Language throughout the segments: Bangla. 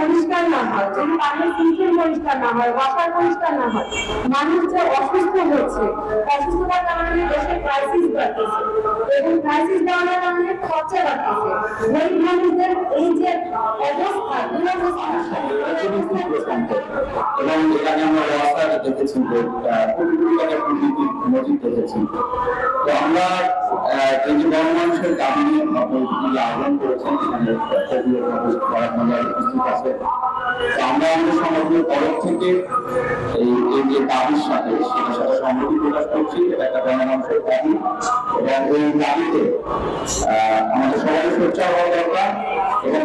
পরিষ্কার না হয়, যদি পানির সিস্টেম পরিষ্কার না হয় ওয়াটার পরিষ্কার না হয়, মানুষ যে অসুস্থ হচ্ছে, অসুস্থতার কারণে দেশে ক্রাইসিস বাড়তেছে। এবং ক্রাইসিস বাড়ানোর কারণে খরচা বাড়তেছে। গরিব মানুষদের এই যে অবস্থা এবং এখানে আমরা রাস্তা দেখেছি কোটি কোটি টাকার দেখেছি তো আমরা এই গণমানুষের দাবি নিয়ে আপনার আহ্বান করেছেন এখানে উপস্থিত আছে আমরা আমাদের সংগঠনের তরফ থেকে এই এই যে দাবির সাথে সেটার সাথে সংগতি প্রকাশ করছি এটা একটা গণমানুষের দাবি এবং এই দাবিতে আমাদের সবাই সোচ্চার হওয়া দরকার এবং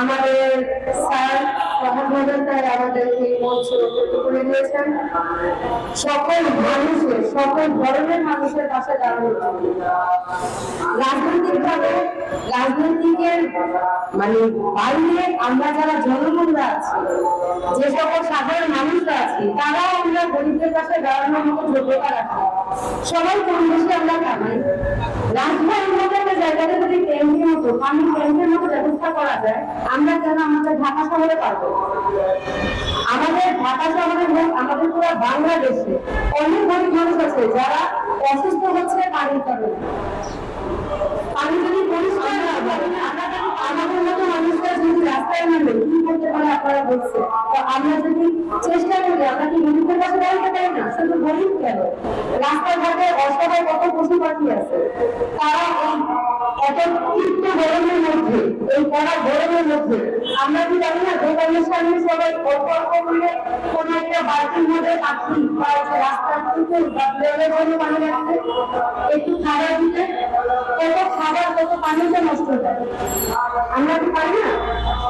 আমাদের রাজনৈতিক ভাবে রাজনৈতিকের মানে বাইরে আমরা যারা জনগণরা আছি, যে সকল সাধারণ মানুষরা আছি, তারাও আমরা গরিবদের পাশে দাঁড়ানোর মতো যোগ্যতা রাখি। সবাই কম বেশি আমরা কামাই জায়গাতে যদি ট্যাঙ্কের মতো মতো ব্যবস্থা করা যায়, আমরা কেন আমাদের ঢাকা শহরে পারব? আমাদের ঢাকা শহরে হোক, আমাদের পুরো বাংলাদেশে অনেক গরিব মানুষ আছে যারা অসুস্থ হচ্ছে পানির কারণে। পানি যদি পরিষ্কার না আমাদের মতো মানুষরা যদি রাস্তায় নামে, কি করতে পারে আপনারা বলছে তো আমরা যদি চেষ্টা করি, আমরা কি গরিবদের কাছে দাঁড়াতে পারি না? শুধু গরিব কেন? রাস্তাঘাটে অসহায় কত পশু পাখি আছে? তারা এই তীব্র গরমের মধ্যে, এই কড়া গরমের মধ্যে, আমরা কি জানি না দোকানের সামনে সবাই অল্প অল্প করে কোন একটা বালতির মধ্যে পাখি বা রাস্তার থেকে বা বেরোলে জন্য পানি একটু খাবার দিতে, কত খাবার, কত পানি যে নষ্ট হয় আমরা কি পারি না?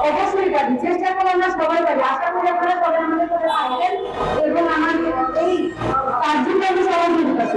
অবশ্যই পারি, চেষ্টা করে আমরা সবাই পারি। আশা করি আপনারা সবাই আমাদের এবং আমাদের এই কার্যক্রমে ধন্যবাদ